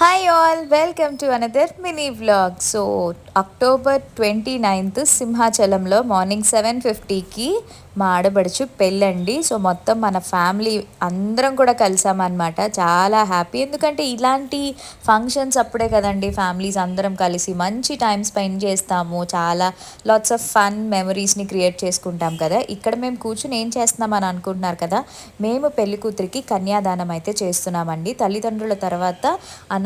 Hi all welcome to another mini vlog so October twenty ninth సింహాచలంలో morning seven ఫిఫ్టీకి మా ఆడబడుచు పెళ్ళండి. So మొత్తం మన family అందరం కూడా కలిసామన్నమాట. చాలా హ్యాపీ ఎందుకంటే ఇలాంటి ఫంక్షన్స్ అప్పుడే కదండి ఫ్యామిలీస్ అందరం కలిసి మంచి టైం స్పెండ్ చేస్తాము. చాలా లాట్స్ ఆఫ్ ఫన్ మెమరీస్ని క్రియేట్ చేసుకుంటాం కదా. ఇక్కడ మేము కూర్చుని ఏం చేస్తున్నామని అనుకుంటున్నారు కదా? మేము పెళ్ళి కూతురికి కన్యాదానం అయితే చేస్తున్నామండి. తల్లిదండ్రుల తర్వాత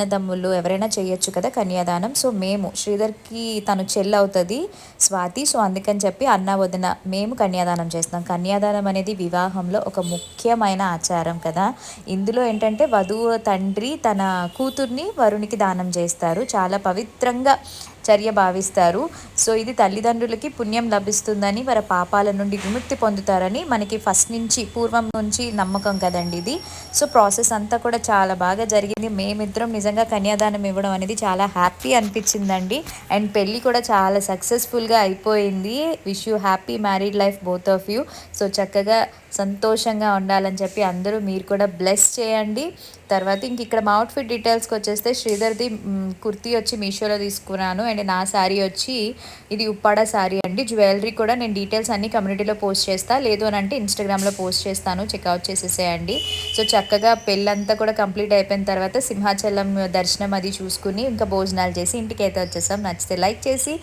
అన్నదమ్ములు ఎవరైనా చేయొచ్చు కదా కన్యాదానం. సో మేము శ్రీధర్కి తను చెల్లి అవుతుంది స్వాతి. సో అందుకని చెప్పి అన్న వదిన మేము కన్యాదానం చేస్తాం కన్యాదానం అనేది వివాహంలో ఒక ముఖ్యమైన ఆచారం కదా. ఇందులో ఏంటంటే వధువు తండ్రి తన కూతుర్ని వరునికి దానం చేస్తారు. చాలా పవిత్రంగా చర్య భావిస్తారు. సో ఇది తల్లిదండ్రులకి పుణ్యం లభిస్తుందని వారి పాపాల నుండి విముక్తి పొందుతారని మనకి ఫస్ట్ నుంచి పూర్వం నుంచి నమ్మకం కదండి ఇది. సో ప్రాసెస్ అంతా కూడా చాలా బాగా జరిగింది. మేమిద్దరం నిజంగా కన్యాదానం ఇవ్వడం అనేది చాలా హ్యాపీ అనిపించిందండి. అండ్ పెళ్ళి కూడా చాలా సక్సెస్ఫుల్గా అయిపోయింది. Wish you happy married life both of you. So చక్కగా సంతోషంగా ఉండాలని చెప్పి అందరూ మీరు కూడా బ్లెస్ చేయండి. తర్వాత ఇంక ఇక్కడ మా అవుట్ఫిట్ డీటెయిల్స్కి వచ్చేస్తే శ్రీధర్ది కుర్తీ వచ్చి మీషోలో తీసుకున్నాను. అండ్. నా శారీ వచ్చి ఇది ఉప్పాడ శారీ అండి. జ్యువెలరీ కూడా నేను డీటెయిల్స్ అన్ని కమ్యూనిటీలో పోస్ట్ చేస్తా. లేదు అని అంటే ఇన్స్టాగ్రామ్లో పోస్ట్ చేస్తాను. చెక్అవుట్ చేసేసేయండి. సో చక్కగా పెళ్ళంతా కూడా కంప్లీట్ అయిపోయిన తర్వాత సింహాచలం దర్శనం అది చూసుకుని ఇంకా భోజనాలు చేసి ఇంటికి అయితే వచ్చేసాం. నచ్చితే లైక్ చేసి